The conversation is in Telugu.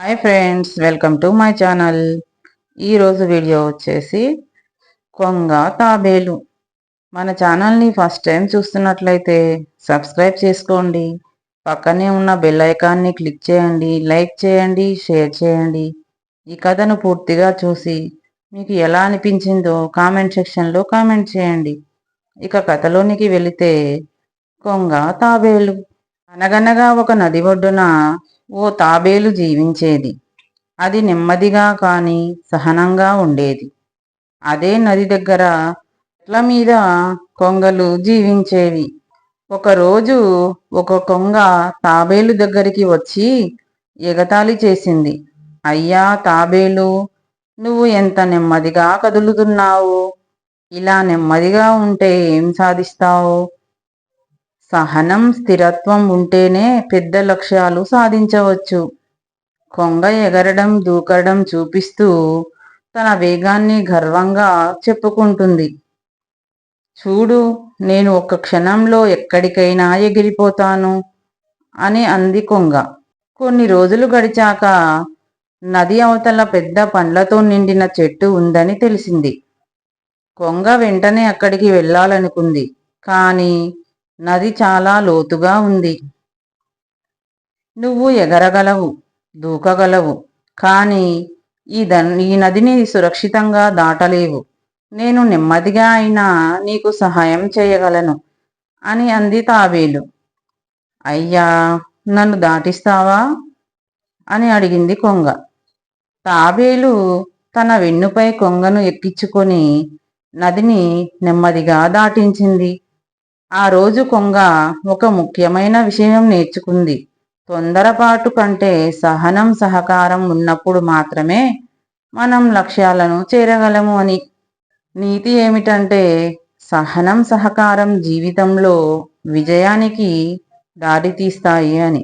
Hi friends welcome to my channel ఈరోజు వీడియో వచ్చేసి కొంగ తాబేలు. మన ఛానల్ని ఫస్ట్ టైం చూస్తున్నట్లయితే సబ్స్క్రైబ్ చేసుకోండి. పక్కనే ఉన్న బెల్ ఐకాన్ని క్లిక్ చేయండి లైక్ చేయండి షేర్ చేయండి. ఈ కథను పూర్తిగా చూసి మీకు ఎలా అనిపించిందో కామెంట్ సెక్షన్లో కామెంట్ చేయండి. ఇక కథలోనికి వెళితే కొంగ తాబేలు. అనగనగా ఒక నది ఒడ్డున ఓ తాబేలు జీవించేది. అది నెమ్మదిగా కాని సహనంగా ఉండేది. అదే నది దగ్గర చెట్ల మీద కొంగలు జీవించేవి. ఒకరోజు ఒక కొంగ తాబేలు దగ్గరికి వచ్చి ఎగతాళి చేసింది. అయ్యా తాబేలు నువ్వు ఎంత నెమ్మదిగా కదులుతున్నావు? ఇలా నెమ్మదిగా ఉంటే ఏం సాధిస్తావు? సహనం స్థిరత్వం ఉంటేనే పెద్ద లక్ష్యాలు సాధించవచ్చు. కొంగ ఎగరడం దూకడం చూపిస్తూ తన వేగాన్ని గర్వంగా చెప్పుకుంటుంది. చూడు నేను ఒక క్షణంలో ఎక్కడికైనా ఎగిరిపోతాను అని అంది కొంగ. కొన్ని రోజులు గడిచాక నది అవతల పెద్ద పండ్లతో నిండిన చెట్టు ఉందని తెలిసింది. కొంగ వెంటనే అక్కడికి వెళ్ళాలనుకుంది. కానీ నది చాలా లోతుగా ఉంది. నువ్వు ఎగరగలవు దూకగలవు కానీ ఈ ఈ నదిని సురక్షితంగా దాటలేవు. నేను నెమ్మదిగా అయినా నీకు సహాయం చేయగలను అని అంది తాబేలు. అయ్యా నన్ను దాటిస్తావా? అని అడిగింది కొంగ. తాబేలు తన వెన్నుపై కొంగను ఎక్కించుకొని నదిని నెమ్మదిగా దాటించింది. ఆ రోజు కొంగ ఒక ముఖ్యమైన విషయం నేర్చుకుంది. తొందరపాటు కంటే సహనం సహకారం ఉన్నప్పుడు మాత్రమే మనం లక్ష్యాలను చేరగలము అని. నీతి ఏమిటంటే సహనం సహకారం జీవితంలో విజయానికి దారితీస్తాయి అని.